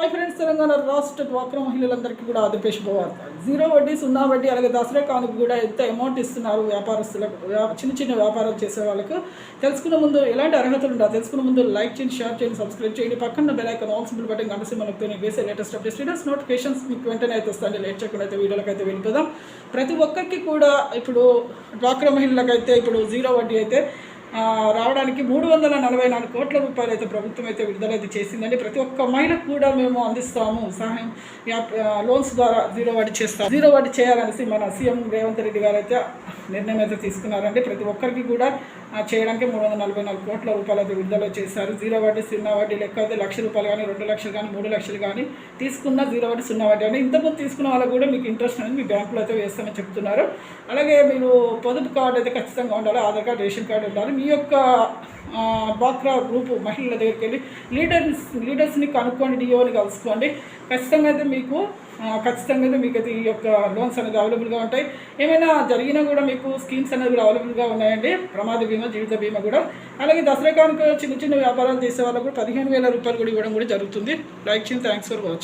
Hi friends Telangana రాష్ట్ర డ్వాక్రా మహిళలందరికీ కూడా ఆదిపేష్ వార్త జీరో వడ్డీ సున్నా వడ్డీ అలాగే దసరా కానుక కూడా ఎంత అమౌంట్ ఇస్తున్నారు వ్యాపారస్తులకు చిన్న చిన్న వ్యాపారాలు చేసే వాళ్ళకు తెలుసుకున్న ముందు ఎలాంటి అర్హతలు ఉండాలి తెలుసుకున్న ముందు లైక్ చేయండి షేర్ చేయండి సబ్స్క్రైబ్ చేయండి. పక్కన bell icon all symbol button గంట మనకు వేసే లేటెస్ట్ అప్డేట్స్ స్టేటస్ నోటిఫికేషన్స్ మీకు వెంటనే అయితే వస్తాయండి. లేట్ చేయకుండా అయితే వీడియోలకు అయితే వెళ్ళిపోదాం. ప్రతి ఒక్కరికి కూడా ఇప్పుడు డ్వాక్రా మహిళలకైతే ఇప్పుడు జీరో వడ్డీ అయితే రావడానికి మూడు వందల నలభై నాలుగు కోట్ల రూపాయలు అయితే ప్రభుత్వం అయితే విడుదల అయితే చేసిందండి. ప్రతి ఒక్క మహిళకు కూడా మేము అందిస్తాము. సహాయం యాప్- లోన్స్ ద్వారా జీరో వడ్డీ చేస్తాము జీరో వడ్డీ చేయాలనేసి మన సీఎం రేవంత్ రెడ్డి గారు అయితే నిర్ణయం అయితే తీసుకున్నారండి. ప్రతి ఒక్కరికి కూడా చేయడానికి మూడు వందల నలభై నాలుగు కోట్ల రూపాయలు అయితే విడుదల చేశారు. జీరో వడ్డీ సున్నా వడ్డీ లెక్క అయితే లక్ష రూపాయలు కానీ రెండు లక్షలు కానీ మూడు లక్షలు కానీ తీసుకున్న జీరో వడ్డీ సున్నా వడ్డీ అని ఇంతకుముందు తీసుకున్న వాళ్ళకు కూడా మీకు ఇంట్రెస్ట్ అనేది మీ బ్యాంకులో అయితే వేస్తామని చెప్తున్నారు. అలాగే మీరు పొదుపు కార్డు అయితే ఖచ్చితంగా ఉండాలి. ఆధార్ కార్డు రేషన్ కార్డు ఉండాలి. మీ యొక్క ఆ, డ్వాక్రా గ్రూప్ మహిళల దగ్గరికి వెళ్ళి లీడర్స్ లీడర్స్ని కనుక్కోండి డిఓని కలుసుకోండి. ఖచ్చితంగా అయితే మీకు ఖచ్చితంగా అయితే మీకు అయితే ఈ యొక్క లోన్స్ అనేది అవైలబుల్గా ఉంటాయి. ఏమైనా జరిగినా కూడా మీకు స్కీమ్స్ అనేది కూడా అవైలబుల్గా ఉన్నాయండి. ప్రమాద బీమా జీవిత బీమా కూడా. అలాగే దసరా కానుక చిన్న చిన్న వ్యాపారాలు చేసే వాళ్ళకు కూడా పదిహేను వేల రూపాయలు కూడా ఇవ్వడం కూడా జరుగుతుంది. లైక్ చేయండి. Thanks for watching